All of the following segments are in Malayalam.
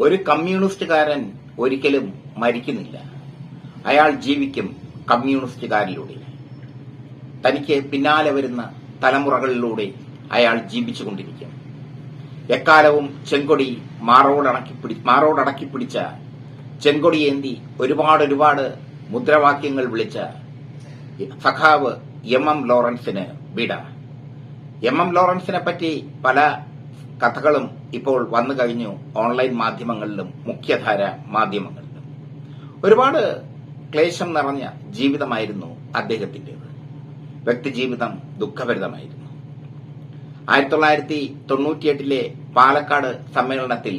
ഒരു കമ്മ്യൂണിസ്റ്റുകാരൻ ഒരിക്കലും മരിക്കുന്നില്ല. അയാൾ ജീവിക്കും കമ്മ്യൂണിസ്റ്റുകാരിലൂടെ. തനിക്ക് പിന്നാലെ വരുന്ന തലമുറകളിലൂടെ അയാൾ ജീവിച്ചുകൊണ്ടിരിക്കും. എക്കാലവും ചെങ്കൊടി മാറോടക്കിപ്പിടി പിടി മാറോടടക്കി പിടിച്ച ചെങ്കൊടിയേന്തി ഒരുപാട് ഒരുപാട് മുദ്രാവാക്യങ്ങൾ വിളിച്ച സഖാവ് എം എം ലോറൻസിന് വിട. എം എം ലോറൻസിനെ പറ്റി പല കഥകളും ഇപ്പോൾ വന്നു കഴിഞ്ഞു ഓൺലൈൻ മാധ്യമങ്ങളിലും മുഖ്യധാര മാധ്യമങ്ങളിലും. ഒരുപാട് ക്ലേശം നിറഞ്ഞ ജീവിതമായിരുന്നു അദ്ദേഹത്തിന്റേത് വ്യക്തിജീവിതം ദുഃഖഭരിതമായിരുന്നു. ആയിരത്തി തൊള്ളായിരത്തി തൊണ്ണൂറ്റിയെട്ടിലെ പാലക്കാട് സമ്മേളനത്തിൽ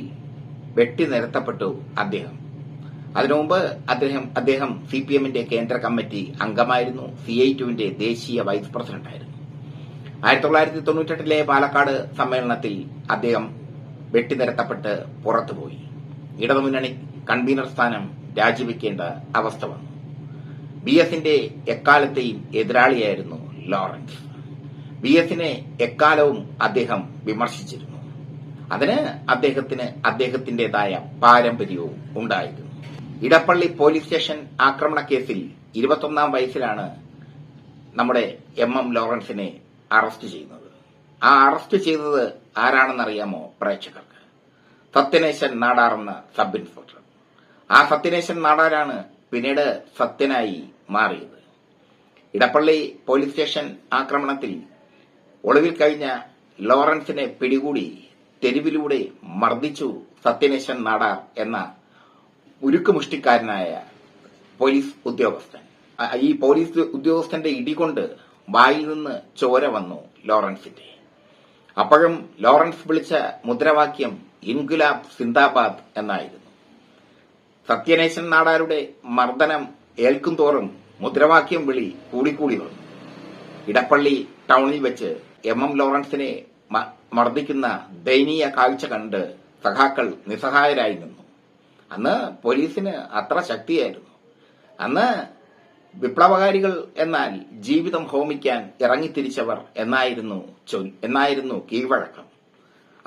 വെട്ടി നിരത്തപ്പെട്ടു അദ്ദേഹം. അതിനുമുമ്പ് അദ്ദേഹം അദ്ദേഹം സി പി എമ്മിന്റെ കേന്ദ്ര കമ്മിറ്റി അംഗമായിരുന്നു സി ഐ ടുവിന്റെ ദേശീയ വൈസ് പ്രസിഡന്റായിരുന്നു. ആയിരത്തി തൊള്ളായിരത്തി തൊണ്ണൂറ്റെട്ടിലെ പാലക്കാട് സമ്മേളനത്തിൽ അദ്ദേഹം വെട്ടിനിരത്തപ്പെട്ട് പുറത്തുപോയി. ഇടതുമുന്നണി കൺവീനർ സ്ഥാനം രാജിവെക്കേണ്ട അവസ്ഥ വന്നു. ബി എസിന്റെ എക്കാലത്തെയും എതിരാളിയായിരുന്നു ലോറൻസ്. ബി എസിനെ എക്കാലവും അദ്ദേഹം വിമർശിച്ചിരുന്നു. അതിന് അദ്ദേഹത്തിന് അദ്ദേഹത്തിന്റേതായ പാരമ്പര്യവും ഉണ്ടായിരുന്നു. ഇടപ്പള്ളി പോലീസ് സ്റ്റേഷൻ ആക്രമണ കേസിൽ ഇരുപത്തൊന്നാം വയസ്സിലാണ് നമ്മുടെ എം എം ലോറൻസിനെ അറസ്റ്റ് ചെയ്യുന്നത്. ആ അറസ്റ്റ് ചെയ്തത് ആരാണെന്നറിയാമോ പ്രേക്ഷകർക്ക്? സത്യനേശൻ നാടാർ എന്ന സബ് ഇൻസ്പെക്ടർ ആ സത്യനേശൻ നാടാരാണ് പിന്നീട് സത്യനായി മാറിയത്. ഇടപ്പള്ളി പോലീസ് സ്റ്റേഷൻ ആക്രമണത്തിൽ ഒളിവിൽ കഴിഞ്ഞ ലോറൻസിനെ പിടികൂടി തെരുവിലൂടെ മർദ്ദിച്ചു സത്യനേശൻ നാടാർ എന്ന ഉരുക്കുമുഷ്ടിക്കാരനായ പോലീസ് ഉദ്യോഗസ്ഥൻ. ഈ പോലീസ് ഉദ്യോഗസ്ഥന്റെ ഇടികൊണ്ട് വായിൽ നിന്ന് ചോര വന്നു ലോറൻസിന്റെ. അപ്പോഴും ലോറൻസ് വിളിച്ച മുദ്രാവാക്യം ഇൻഗുലാബ് സിന്ദാബാദ് എന്നായിരുന്നു. സത്യനേശൻ നാടാരുടെ മർദ്ദനം ഏൽക്കും തോറും മുദ്രാവാക്യം വിളി കൂടിക്കൂടി വന്നു. ഇടപ്പള്ളി ടൗണിൽ വെച്ച് എം എം ലോറൻസിനെ മർദ്ദിക്കുന്ന ദയനീയ കാഴ്ച കണ്ട് സഖാക്കൾ നിസ്സഹായരായി നിന്നു. അന്ന് പോലീസിന് അത്ര ശക്തിയായിരുന്നു. അന്ന് വിപ്ലവകാരികൾ എന്നാൽ ജീവിതം ഹോമിക്കാൻ ഇറങ്ങിത്തിരിച്ചവർ എന്നായിരുന്നു എന്നായിരുന്നു കീഴ്വഴക്കം.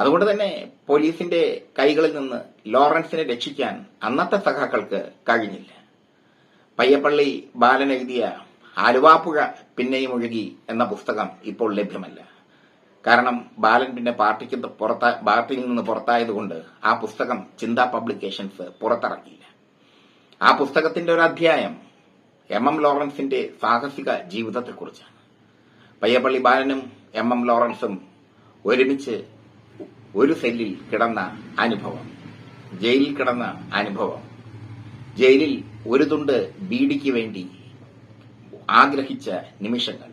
അതുകൊണ്ട് തന്നെ പോലീസിന്റെ കൈകളിൽ നിന്ന് ലോറൻസിനെ രക്ഷിക്കാൻ അന്നത്തെ സഖാക്കൾക്ക് കഴിഞ്ഞില്ല. പയ്യപ്പള്ളി ബാലൻ എഴുതിയ ആലുവാപ്പുഴ പിന്നെയും ഒഴുകി എന്ന പുസ്തകം ഇപ്പോൾ ലഭ്യമല്ല. കാരണം ബാലൻ പിന്നെ പാർട്ടിക്ക് പാർട്ടിയിൽ നിന്ന് പുറത്തായതുകൊണ്ട് ആ പുസ്തകം ചിന്താ പബ്ലിക്കേഷൻസ് പുറത്തിറക്കിയില്ല. ആ പുസ്തകത്തിന്റെ ഒരു അധ്യായം എം എം ലോറൻസിന്റെ സാഹസിക ജീവിതത്തെക്കുറിച്ചാണ്. പയ്യപ്പള്ളി ബാലനും എം എം ലോറൻസും ഒരുമിച്ച് ഒരു സെല്ലിൽ കിടന്ന അനുഭവം. ജയിലിൽ കിടന്ന അനുഭവം. ജയിലിൽ ഒരു തുണ്ട് ബീഡിക്ക് വേണ്ടി ആഗ്രഹിച്ച നിമിഷങ്ങൾ.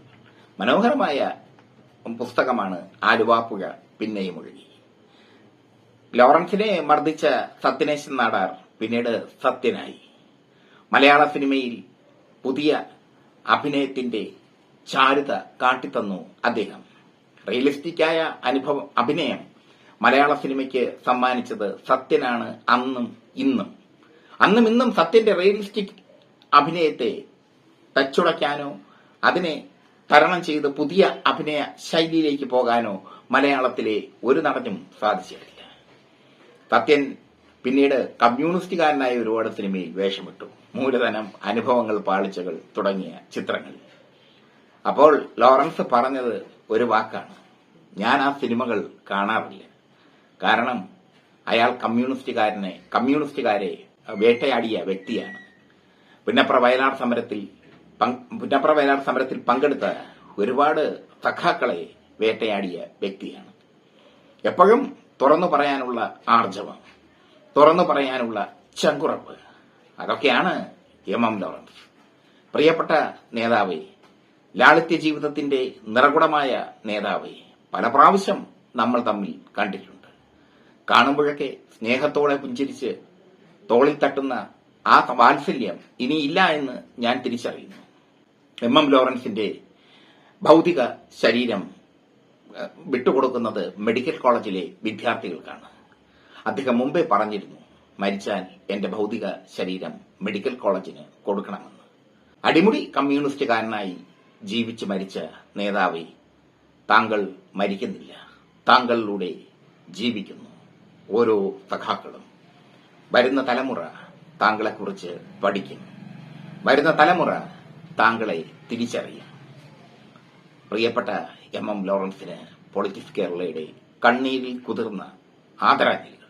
മനോഹരമായ പുസ്തകമാണ് ആലുവാപ്പുഴ പിന്നെയും ഒഴുകി. ലോറൻസിനെ മർദ്ദിച്ച സത്യനേശൻ നാടാർ പിന്നീട് സത്യനായി. മലയാള സിനിമയിൽ പുതിയ അഭിനയത്തിന്റെ ചാരുത കാട്ടിത്തന്നു അദ്ദേഹം. റിയലിസ്റ്റിക്കായ അനുഭവം അഭിനയം മലയാള സിനിമയ്ക്ക് സമ്മാനിച്ചത് സത്യനാണ് അന്നും ഇന്നും. അന്നും ഇന്നും സത്യന്റെ റിയലിസ്റ്റിക് അഭിനയത്തെ തച്ചുടയ്ക്കാനോ അതിനെ തരണം ചെയ്ത് പുതിയ അഭിനയ ശൈലിയിലേക്ക് പോകാനോ മലയാളത്തിലെ ഒരു നടനും സാധിച്ചിട്ടില്ല. സത്യൻ പിന്നീട് കമ്മ്യൂണിസ്റ്റുകാരനായ ഒരുപാട് സിനിമയിൽ വേഷമിട്ടു. മൂലധനം അനുഭവങ്ങൾ പാളിച്ചകൾ തുടങ്ങിയ ചിത്രങ്ങൾ അപ്പോൾ ലോറൻസ് പറഞ്ഞത് ഒരു വാക്കാണ്. ഞാൻ ആ സിനിമകൾ കാണാറില്ല. കാരണം അയാൾ കമ്മ്യൂണിസ്റ്റുകാരനെ കമ്മ്യൂണിസ്റ്റുകാരെ വേട്ടയാടിയ വ്യക്തിയാണ്. പുന്നപ്ര വയലാർ സമരത്തിൽ പുന്നപ്ര വയലാർ സമരത്തിൽ പങ്കെടുത്ത ഒരുപാട് സഖാക്കളെ വേട്ടയാടിയ വ്യക്തിയാണ്. എപ്പോഴും തുറന്നു പറയാനുള്ള ആർജവം. തുറന്നു പറയാനുള്ള ചങ്കുറപ്പ്. അതൊക്കെയാണ് എം എം ലോറൻസ് പ്രിയപ്പെട്ട നേതാവ് ലാളിത്യ ജീവിതത്തിന്റെ നിറകുടമായ നേതാവ് പല പ്രാവശ്യം നമ്മൾ തമ്മിൽ കണ്ടിട്ടുണ്ട്. കാണുമ്പോഴൊക്കെ സ്നേഹത്തോടെ പുഞ്ചിരിച്ച് തോളിൽ തട്ടുന്ന ആ വാത്സല്യം ഇനിയില്ല എന്ന് ഞാൻ തിരിച്ചറിയുന്നു. എം എം ലോറൻസിന്റെ ഭൗതിക ശരീരം വിട്ടുകൊടുക്കുന്നത് മെഡിക്കൽ കോളേജിലെ വിദ്യാർത്ഥികൾക്കാണ്. അദ്ദേഹം മുമ്പേ പറഞ്ഞിരുന്നു മരിച്ചാൽ എന്റെ ഭൗതിക ശരീരം മെഡിക്കൽ കോളേജിന് കൊടുക്കണമെന്ന്. അടിമുടി കമ്മ്യൂണിസ്റ്റുകാരനായി ജീവിച്ച് മരിച്ച നേതാവെ താങ്കൾ മരിക്കുന്നില്ല. താങ്കളിലൂടെ ജീവിക്കുന്നു ഓരോ സഖാക്കളും. വരുന്ന തലമുറ താങ്കളെക്കുറിച്ച് പഠിക്കും. വരുന്ന തലമുറ താങ്കളെ തിരിച്ചറിയും. പ്രിയപ്പെട്ട എം എം ലോറൻസിന് പൊളിറ്റിക്സ് കേരളയുടെ കണ്ണീരിൽ കുതിർന്ന ആദരാഞ്ജലി.